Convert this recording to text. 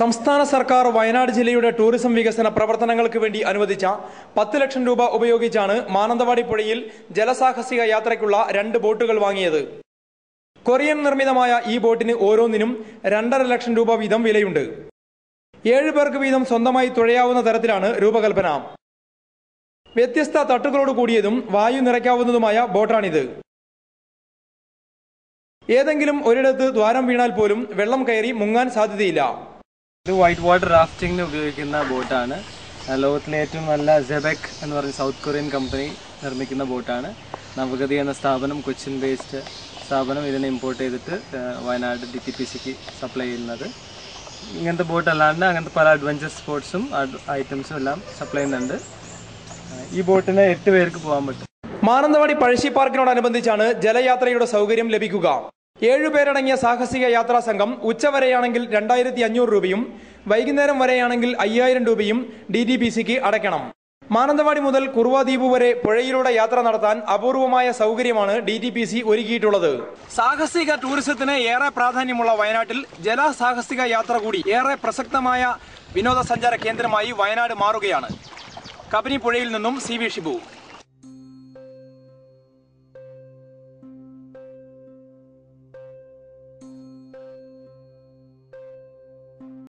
സംസ്ഥാന സർക്കാർ വയനാട് ജില്ലയുടെ ടൂറിസം വികസന പ്രവർത്തനങ്ങൾക്ക് വേണ്ടി അനുവദിച്ച പത്ത് ലക്ഷം രൂപ ഉപയോഗിച്ചാണ് മാനന്തവാടി പുഴയിൽ ജലസാഹസിക യാത്രയ്ക്കുള്ള രണ്ട് ബോട്ടുകൾ വാങ്ങിയത്. കൊറിയൻ നിർമ്മിതമായ ഈ ബോട്ടിന് ഓരോന്നിനും രണ്ടര ലക്ഷം രൂപ വീതം വിലയുണ്ട്. ഏഴ് പേർക്ക് വീതം സ്വന്തമായി തുഴയാവുന്ന തരത്തിലാണ് രൂപകൽപ്പന. വ്യത്യസ്ത തട്ടുകളോട് കൂടിയതും വായു നിറയ്ക്കാവുന്നതുമായ ബോട്ടാണിത്. ഏതെങ്കിലും ഒരിടത്ത് ദ്വാരം വീണാൽ പോലും വെള്ളം കയറി മുങ്ങാൻ സാധ്യതയില്ല. ഇത് വൈറ്റ് വാട്ടർ റാഫ്റ്റിംഗിന് ഉപയോഗിക്കുന്ന ബോട്ടാണ് ലോകത്തിലെ ഏറ്റവും നല്ല ജെബെക് എന്ന് പറഞ്ഞ സൗത്ത് കൊറിയൻ കമ്പനി നിർമ്മിക്കുന്ന ബോട്ടാണ് നവഗതി എന്ന സ്ഥാപനം കൊച്ചിൻ ബേസ്ഡ് സ്ഥാപനം ഇതിനെ ഇമ്പോർട്ട് ചെയ്തിട്ട് വയനാട് ഡി ടി പി സിക്ക് സപ്ലൈ ചെയ്യുന്നത്. ഇങ്ങനത്തെ ബോട്ട് അല്ലാണ്ട് അങ്ങനത്തെ പല അഡ്വഞ്ചർ സ്പോർട്സും ഐറ്റംസും എല്ലാം സപ്ലൈ ചെയ്യുന്നുണ്ട്. ഈ ബോട്ടിന് എട്ട് പേർക്ക് പോകാൻ പറ്റും. മാനന്തവാടി പഴശ്ശി പാർക്കിനോടനുബന്ധിച്ചാണ് ജലയാത്രയുടെ സൗകര്യം ലഭിക്കുക. ഏഴുപേരടങ്ങിയ സാഹസിക യാത്രാ സംഘം ഉച്ചവരെയാണെങ്കിൽ രണ്ടായിരത്തി അഞ്ഞൂറ് രൂപയും വൈകുന്നേരം വരെയാണെങ്കിൽ അയ്യായിരം രൂപയും ഡി ഡി പി സിക്ക് അടയ്ക്കണം. മാനന്തവാടി മുതൽ കുറുവാദ്വീപ് വരെ പുഴയിലൂടെ യാത്ര നടത്താൻ അപൂർവമായ സൗകര്യമാണ് ഡി ടി പി സി ഒരുക്കിയിട്ടുള്ളത്. സാഹസിക ടൂറിസത്തിന് ഏറെ പ്രാധാന്യമുള്ള വയനാട്ടിൽ ജലസാഹസിക യാത്ര കൂടി ഏറെ പ്രസക്തമായ വിനോദസഞ്ചാര കേന്ദ്രമായി വയനാട് മാറുകയാണ്. കബനി പുഴയിൽ നിന്നും സി വി ഷിബു.